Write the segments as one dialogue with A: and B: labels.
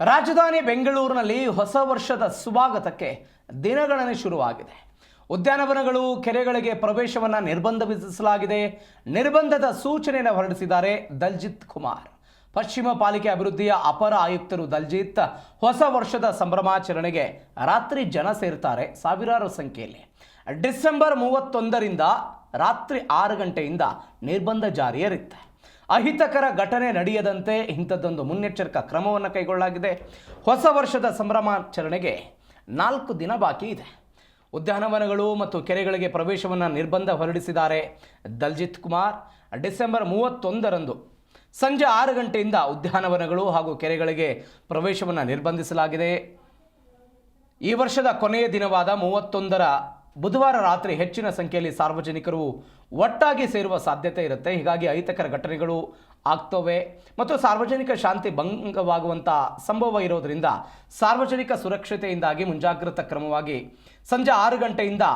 A: ರಾಜಧಾನಿ ಬೆಂಗಳೂರಿನಲ್ಲಿ ಹೊಸ ವರ್ಷದ ಸ್ವಾಗತಕ್ಕೆ ದಿನಗಣನೆ ಶುರುವಾಗಿದೆ. ಉದ್ಯಾನವನಗಳು, ಕೆರೆಗಳಿಗೆ ಪ್ರವೇಶವನ್ನು ನಿರ್ಬಂಧ ವಿಧಿಸಲಾಗಿದೆ. ನಿರ್ಬಂಧದ ಸೂಚನೆಯನ್ನು ಹೊರಡಿಸಿದ್ದಾರೆ ದಲ್ಜಿತ್ ಕುಮಾರ್. ಪಶ್ಚಿಮ ಪಾಲಿಕೆ ಅಭಿವೃದ್ಧಿಯ ಅಪರ ಆಯುಕ್ತರು ದಲ್ಜಿತ್ ಹೊಸ ವರ್ಷದ ಸಂಭ್ರಮಾಚರಣೆಗೆ ರಾತ್ರಿ ಜನ ಸೇರ್ತಾರೆ ಸಾವಿರಾರು ಸಂಖ್ಯೆಯಲ್ಲಿ. ಡಿಸೆಂಬರ್ ಮೂವತ್ತೊಂದರಿಂದ ರಾತ್ರಿ ಆರು ಗಂಟೆಯಿಂದ ನಿರ್ಬಂಧ ಜಾರಿಯರಿತ್ತೆ ಅಹಿತಕರ ಘಟನೆ ನಡೆಯದಂತೆ ಇಂಥದ್ದೊಂದು ಮುನ್ನೆಚ್ಚರಿಕಾ ಕ್ರಮವನ್ನು ಕೈಗೊಳ್ಳಲಾಗಿದೆ. ಹೊಸ ವರ್ಷದ ಸಂಭ್ರಮಾಚರಣೆಗೆ ನಾಲ್ಕು ದಿನ ಬಾಕಿ ಇದೆ. ಉದ್ಯಾನವನಗಳು ಮತ್ತು ಕೆರೆಗಳಿಗೆ ಪ್ರವೇಶವನ್ನು ನಿರ್ಬಂಧ ಹೊರಡಿಸಿದ್ದಾರೆ. ದಲ್ಜಿತ್ ಕುಮಾರ್, ಡಿಸೆಂಬರ್ ಮೂವತ್ತೊಂದರಂದು ಸಂಜೆ ಆರು ಗಂಟೆಯಿಂದ ಉದ್ಯಾನವನಗಳು ಹಾಗೂ ಕೆರೆಗಳಿಗೆ ಪ್ರವೇಶವನ್ನು ನಿರ್ಬಂಧಿಸಲಾಗಿದೆ. ಈ ವರ್ಷದ ಕೊನೆಯ ದಿನವಾದ ಮೂವತ್ತೊಂದರ ಬುಧವಾರ ರಾತ್ರಿ ಹೆಚ್ಚಿನ ಸಂಖ್ಯೆಯಲ್ಲಿ ಸಾರ್ವಜನಿಕರು ಒಟ್ಟಾಗಿ ಸೇರುವ ಸಾಧ್ಯತೆ ಇರುತ್ತೆ. ಹೀಗಾಗಿ ಅಹಿತಕರ ಘಟನೆಗಳು ಆಗ್ತವೆ. ಮತ್ತು ಸಾರ್ವಜನಿಕ ಶಾಂತಿ ಭಂಗವಾಗುವಂಥ ಸಂಭವ ಇರೋದರಿಂದ ಸಾರ್ವಜನಿಕ ಸುರಕ್ಷತೆಯಿಂದಾಗಿ ಮುಂಜಾಗ್ರತಾ ಕ್ರಮವಾಗಿ ಸಂಜೆ ಆರು ಗಂಟೆಯಿಂದ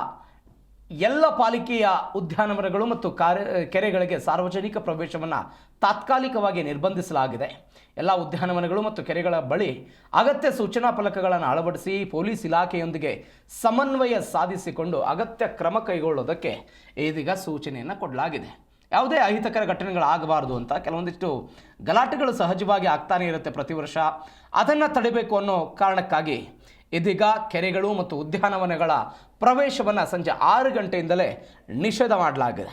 A: ಎಲ್ಲ ಪಾಲಿಕೆಯ ಉದ್ಯಾನವನಗಳು ಮತ್ತು ಕಾರ್ಯ, ಕೆರೆಗಳಿಗೆ ಸಾರ್ವಜನಿಕ ಪ್ರವೇಶವನ್ನು ತಾತ್ಕಾಲಿಕವಾಗಿ ನಿರ್ಬಂಧಿಸಲಾಗಿದೆ. ಎಲ್ಲ ಉದ್ಯಾನವನಗಳು ಮತ್ತು ಕೆರೆಗಳ ಬಳಿ ಅಗತ್ಯ ಸೂಚನಾ ಫಲಕಗಳನ್ನು ಅಳವಡಿಸಿ ಪೊಲೀಸ್ ಇಲಾಖೆಯೊಂದಿಗೆ ಸಮನ್ವಯ ಸಾಧಿಸಿಕೊಂಡು ಅಗತ್ಯ ಕ್ರಮ ಕೈಗೊಳ್ಳೋದಕ್ಕೆ ಇದೀಗ ಸೂಚನೆಯನ್ನು ಕೊಡಲಾಗಿದೆ. ಯಾವುದೇ ಅಹಿತಕರ ಘಟನೆಗಳಾಗಬಾರದು ಅಂತ ಕೆಲವೊಂದಿಷ್ಟು ಗಲಾಟೆಗಳು ಸಹಜವಾಗಿ ಆಗ್ತಾನೇ ಇರುತ್ತೆ ಪ್ರತಿ ವರ್ಷ. ಅದನ್ನು ತಡಿಬೇಕು ಅನ್ನೋ ಕಾರಣಕ್ಕಾಗಿ ಇದೀಗ ಕೆರೆಗಳು ಮತ್ತು ಉದ್ಯಾನವನಗಳ ಪ್ರವೇಶವನ್ನು ಸಂಜೆ ಆರು ಗಂಟೆಯಿಂದಲೇ ನಿಷೇಧ ಮಾಡಲಾಗಿದೆ.